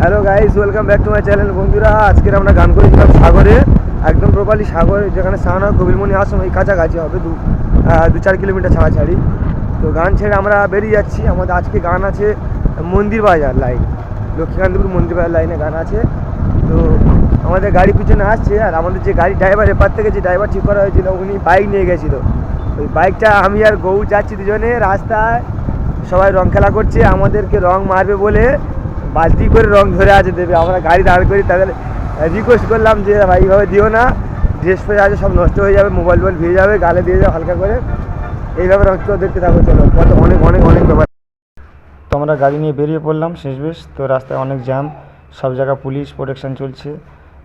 Hello guys welcome back to my channel বন্ধুরা আজকে আমরা গান করেছিলাম সাগরে। একদম প্রপারলি সাগর, যেখানে হয় কবিরমণি আশ্রম, এই কাছাকাছি হবে দু দু চার কিলোমিটার ছাড়াছাড়ি। তো গান ছেড়ে আমরা বেরিয়ে যাচ্ছি। আমাদের আজকে গান আছে মন্দির বাজার লাইন লক্ষ্মীকান্তপুর মন্দির বাজার লাইনে গান আছে। তো আমাদের গাড়ি পিছনে আসছে আর আমাদের যে গাড়ি ড্রাইভার এপার থেকে যে ড্রাইভার ঠিক করা হয়েছিল, উনি বাইক নিয়ে গেছিল। ওই বাইকটা আমি আর গৌ যাচ্ছি দুজনে রাস্তায়। সবাই রং খেলা করছে, আমাদেরকে রং মারবে বলে বালতি করে রং ধরে আছে দেবে, আমরা গাড়ি দাঁড় করি, তাদের রিকোয়েস্ট করলাম যে, ভাই, এইভাবে দিও না ড্রেস ফ্রেস আছে, সব নষ্ট হয়ে যাবে মোবাইল টোবাইল ভিজে যাবে, গালে দিয়ে যাবে হালকা করে। এইভাবে রং দেখতে থাকো, চলো। কত অনেক অনেক অনেক ব্যাপার। তো আমরা গাড়ি নিয়ে বেরিয়ে পড়লাম শেষ বেশ, তো রাস্তায় অনেক জ্যাম, সব জায়গায় পুলিশ প্রোটেকশন চলছে।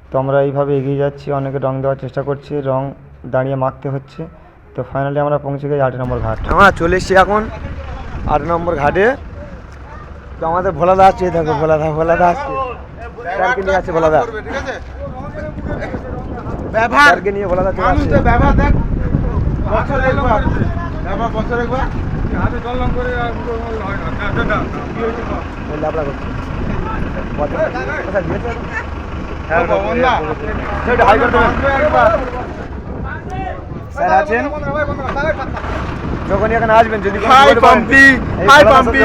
তো আমরা এইভাবে এগিয়ে যাচ্ছি, অনেকে রং দেওয়ার চেষ্টা করছে, রং দাঁড়িয়ে মাখতে হচ্ছে। তো ফাইনালি আমরা পৌঁছে গেছি আট নম্বর ঘাট। আমরা চলে এসেছি এখন আট নম্বর ঘাটে। তো আমাদের ভোলাদা আসছে দেখো ভোলাদা ভোলাদা আসছে। স্যারকে নিয়ে আসছে ভোলাদা। আছে ব্যবহার। স্যারকে নিয়ে ভোলাদা চলে আসছে। ব্যবহার দেখ। বছর একবার। ব্যবহার বছর একবার। বললে আপনার করছে? হ্যাঁ, দা। হাই স্যার আছেন? যখনই এখানে আসবেন যদি Hi, পাম্পি। সাথে পাম্পি।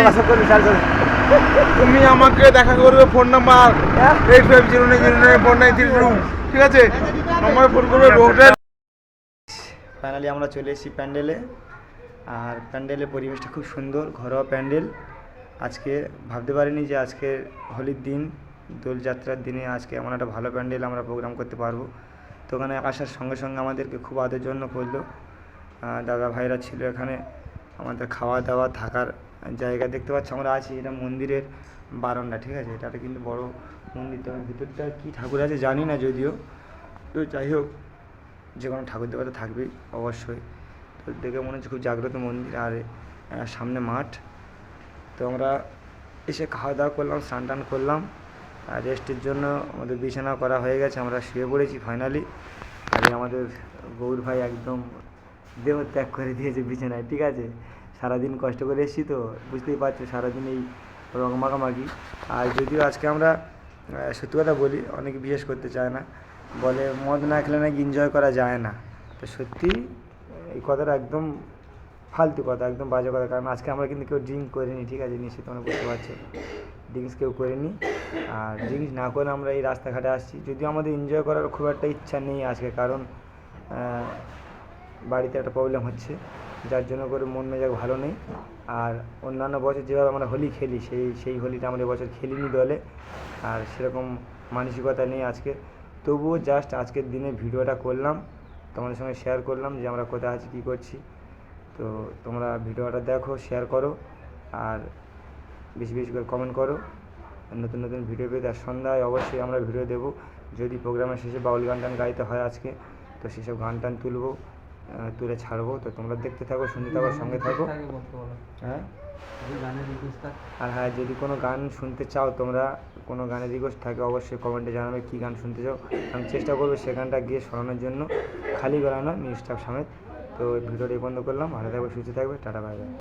তুমি আমাকে দেখা করবে ফোন নাম্বার হ্যাঁ? Eight five zero nine zero nine four nine three two ঠিক আছে? নম্বরে ফোন করবে হোটেল ফাইনালি আমরা চলে এসেছি প্যান্ডেলে। আর প্যান্ডেলের পরিবেশটা খুব সুন্দর ঘরোয়া প্যান্ডেল। আজকে ভাবতে পারিনি যে আজকে হোলির দিন দোলযাত্রার দিনে আজকে এমন একটা ভালো প্যান্ডেল আমরা প্রোগ্রাম করতে পারব। তো ওখানে আসার সঙ্গে সঙ্গে আমাদেরকে খুব আদর জন্য করল। দাদা ভাইরা ছিল এখানে। আমাদের খাওয়া দাওয়া থাকার জায়গা দেখতে পাচ্ছি, আমরা আছি এটা মন্দিরের বারান্দা, ঠিক আছে? এটা একটা কিন্তু বড় মন্দির, তো ভিতরটা কী ঠাকুর আছে জানি না যদিও। তো যাই হোক, যে কোনো ঠাকুর দেবতা থাকবেই, অবশ্যই। তো দেখে মনে হচ্ছে খুব জাগ্রত মন্দির, আর সামনে মাঠ। তো আমরা এসে খাওয়া দাওয়া করলাম স্নান টান করলাম, আর রেস্টের জন্য আমাদের বিছানা করা হয়ে গেছে, আমরা শুয়ে পড়েছি ফাইনালি আর আমাদের গৌর ভাই একদম দেহ ত্যাগ করে দিয়েছে বিছানায়, ঠিক আছে? সারাদিন কষ্ট করে এসেছি তো, বুঝতেই পারছ সারাদিন এই রং মাখামাখি। আর যদিও আজকে আমরা সত্যি কথা বলি, অনেকে বিশেষ করতে চায় না। বলে মদ না খেলে নাকি এনজয় করা যায় না। তো সত্যি, এই কথাটা একদম ফালতু কথা, একদম বাজে কথা। কারণ আজকে আমরা কিন্তু কেউ ড্রিঙ্ক করিনি, ঠিক আছে? নিশ্চয়ই তোমরা বুঝতে পারছ। ড্রিঙ্কস কেউ করিনি। আর ড্রিঙ্কস না করে আমরা এই রাস্তাঘাটে আসছি। যদিও আমাদের এনজয় করার খুব একটা ইচ্ছা নেই আজকে। কারণ বাড়িতে একটা প্রবলেম হচ্ছে। যার জন্য করে মন মেজাজ ভালো নেই। আর অন্যান্য বছর যেভাবে আমরা হোলি খেলি, সেই সেই হোলিটা আমরা এবছর খেলিনি দলে। আর সেরকম মানসিকতা নেই আজকে। তবুও জাস্ট আজকের দিনে ভিডিওটা করলাম। তোমাদের সঙ্গে শেয়ার করলাম যে আমরা কোথায় আছি, কী করছি। তো তোমরা ভিডিওটা দেখো শেয়ার করো। আর বেশি বেশি করে কমেন্ট করো। নতুন নতুন ভিডিও পেতে আর সন্ধ্যায় অবশ্যই আমরা ভিডিও দেবো। যদি প্রোগ্রামের শেষে বাউল গান টান গাইতে হয় আজকে, তো সেসব গান টান তুলবো। তুলে ছাড়বো। তো তোমরা দেখতে থাকো, শুনতে থাকো, সঙ্গে থাকো। হ্যাঁ? আর হ্যাঁ যদি কোনো গান শুনতে চাও, তোমরা কোনো গানের রিকোয়েস্ট থাকে, অবশ্যই কমেন্টে জানাবে কী গান শুনতে চাও। আমি চেষ্টা করব সে গানটা গিয়ে সরানোর জন্য। খালি গলা নয় নিউজ স্টাফ সমেত। তো ভিডিওটি বন্ধ করলাম। ভালো থাকবে, সুস্থ থাকবে। Tata bye bye